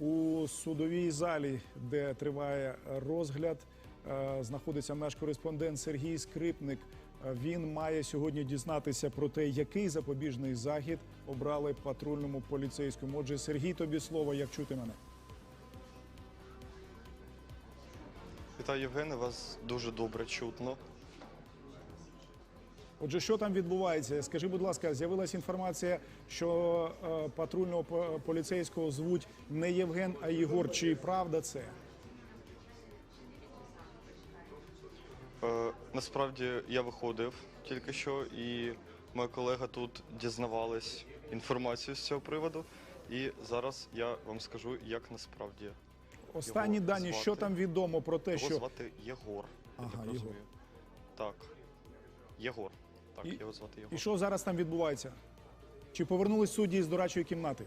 У судовій залі, де триває розгляд, е, знаходиться наш кореспондент Сергій Скрипник. Він має сьогодні дізнатися про те, який запобіжний захід обрали патрульному поліцейському. Отже, Сергій, тобі слово, як чути мене. Вітаю, Євгене, вас дуже добре чутно. Отже, що там відбувається? Скажи, будь ласка, з'явилася інформація, що е, патрульного по- поліцейського звуть не Євген, а Єгор. Чи правда це? Е, насправді я виходив тільки що, і моя колега тут дізнавалась інформацію з цього приводу. І зараз я вам скажу, як насправді Останні Його дані, звати- що там відомо про те, його що звати Єгор. Я Ага, так Єгор. розумію. Так. Єгор. Так, І- його звати Єгор. і що зараз там відбувається? Чи повернулись судді з дорадчої кімнати?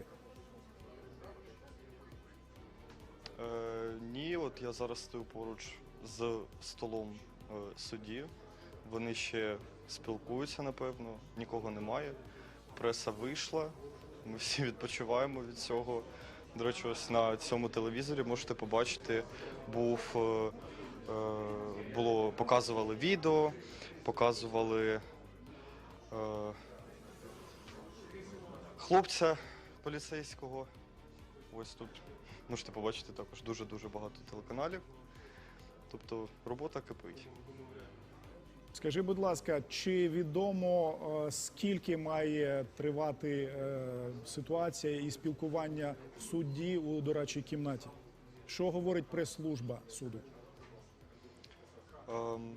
Е, ні, от я зараз стою поруч з столом е, судді. Вони ще спілкуються, напевно, нікого немає. Преса вийшла, ми всі відпочиваємо від цього. До речі, ось на цьому телевізорі можете побачити, був, е, е, було, показували відео, показували хлопця поліцейського. Ось тут можете побачити також дуже-дуже багато телеканалів. Тобто робота кипить. Скажи, будь ласка, чи відомо е, скільки має тривати е, ситуація і спілкування судді у дорадчій кімнаті? Що говорить прес-служба суду? Ем,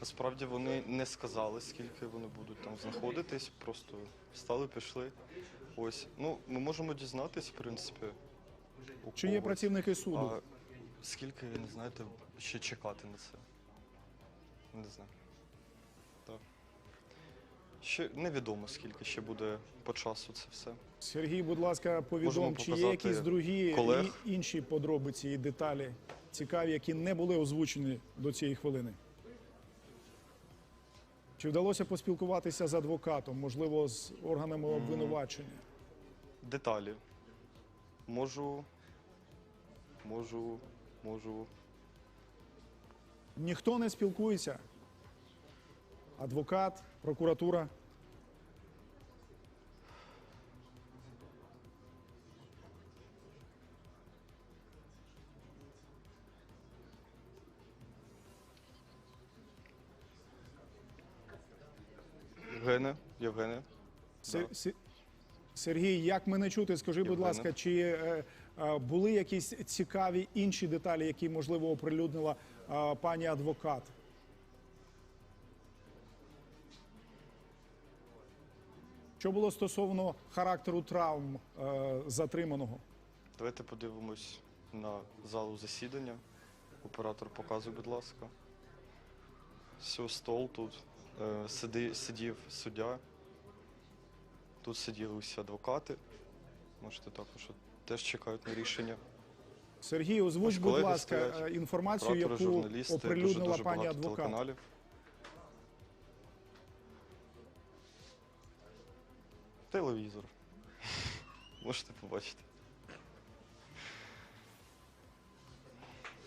насправді вони не сказали, скільки вони будуть там знаходитись, просто встали, пішли. Ось. Ну, ми можемо дізнатись, в принципі. у Чи є когось. працівники суду? А скільки, не знаєте, ще чекати на це? Не знаю. Так. Ще невідомо, скільки ще буде по часу це все. Сергій, будь ласка, повідом, Можемо чи є показати якісь другі колег. і інші подробиці і деталі цікаві, які не були озвучені до цієї хвилини? Чи вдалося поспілкуватися з адвокатом, можливо, з органами обвинувачення? Деталі. Можу. Можу. Можу. Ніхто не спілкується. Адвокат, прокуратура. Євгене, Євгене. Се- Се- Сергій, як мене чути? Скажи, будь Євгене. ласка, чи е, е, були якісь цікаві інші деталі, які можливо оприлюднила е, пані адвокат? Що було стосовно характеру травм е, затриманого? Давайте подивимось на залу засідання. Оператор показує, будь ласка. Все, стол тут. Е, сиди, сидів суддя. Тут сиділи усі адвокати. Можете також теж чекають на рішення. Сергій, озвуч, Наші будь ласка, стоять, е, інформацію, яку оприлюднила дуже-дуже пані багато адвокат. телеканалів. Телевізор. Можете побачити.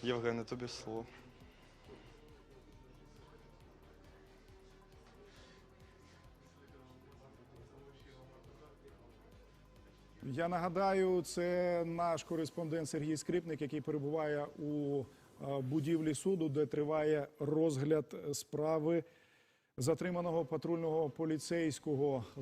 Євгене, тобі слово. Я нагадаю, це наш кореспондент Сергій Скрипник, який перебуває у е, будівлі суду, де триває розгляд справи затриманого патрульного поліцейського.